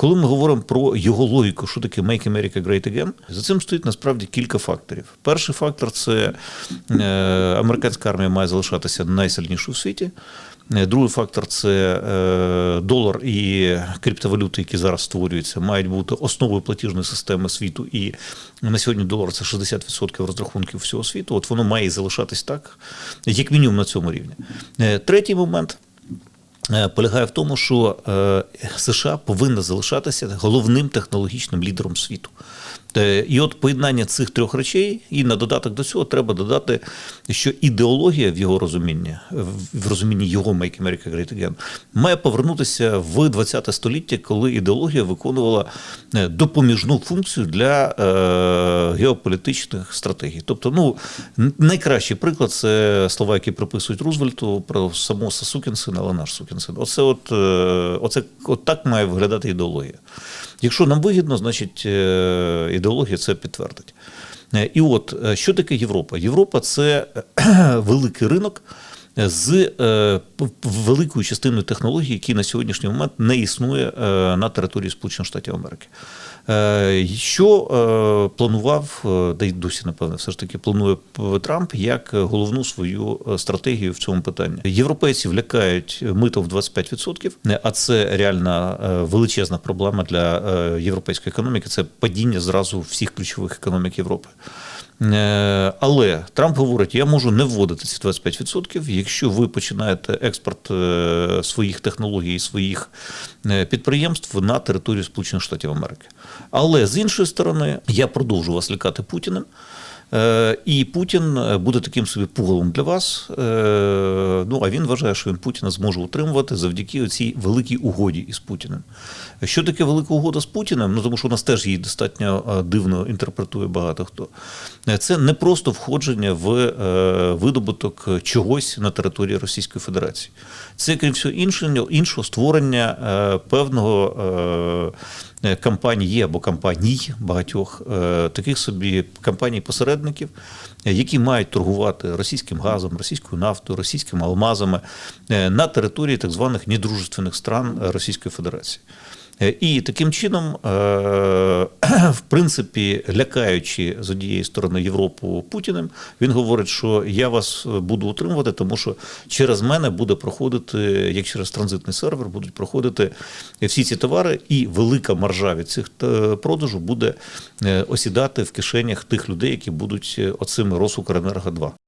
Коли ми говоримо про його логіку, що таке Make America Great Again, за цим стоїть насправді кілька факторів. Перший фактор це е, американська армія має залишатися найсильнішою в світі. Е, Другий фактор це е, долар і криптовалюти, які зараз створюються, мають бути основою платіжної системи світу. І на сьогодні долар це 60% розрахунків всього світу. От воно має і залишатись так, як мінімум на цьому рівні. Третій момент. Е, Полягає в тому, що е, США повинна залишатися головним технологічним лідером світу. Е, І от поєднання цих трьох речей, і на додаток до цього треба додати, що ідеологія в його розумінні, в розумінні його Make America Great Again, має повернутися в 20 століття, коли ідеологія виконувала допоміжну функцію для геополітичних стратегій. Тобто, ну найкращий приклад це слова, які приписують Рузвельту про само сукін син, але наш сукін син. Оце, от, е, оце от так має виглядати ідеологія. Якщо нам вигідно, значить е, ідеологія це підтвердить. Е, І от що таке Європа? Європа це великий ринок з е, великою частиною технологій, які на сьогоднішній момент не існує е, на території Сполучених Штатів Америки. Е, Що планував, е, да й досі, напевно, все ж таки планує Трамп як головну свою стратегію в цьому питанні. Європейців лякають митом в 25%, е, а це реальна величезна проблема для європейської економіки. Це падіння зразу всіх ключових економік Європи. Е, Але Трамп говорить: я можу не вводити ці 25%, якщо ви починаєте експорт е, своїх технологій, своїх е, підприємств на територію Сполучених Штатів Америки. Але з іншої сторони, я продовжу вас лякати Путіним. Е, І Путін е, буде таким собі пугалом для вас. Е, Ну а він вважає, що він Путіна зможе утримувати завдяки цій великій угоді із Путіним. Що таке велика угода з Путіним? Ну тому що у нас теж її достатньо дивно інтерпретує багато хто. Це не просто входження в видобуток чогось на території Російської Федерації. Це крім всього іншого, іншого створення певного. Е, є або компаній багатьох е, таких собі компаній-посередників, е, які мають торгувати російським газом, російською нафтою, російськими алмазами на території так званих недружественних стран Російської Федерації. Е, І таким чином, е, в принципі, лякаючи з однієї сторони Європу Путіним, він говорить, що я вас буду утримувати, тому що через мене буде проходити, як через транзитний сервер, будуть проходити всі ці товари, і велика маржа від цих е, продажу буде е, осідати в кишенях тих людей, які будуть е, оцими Росукренерго 2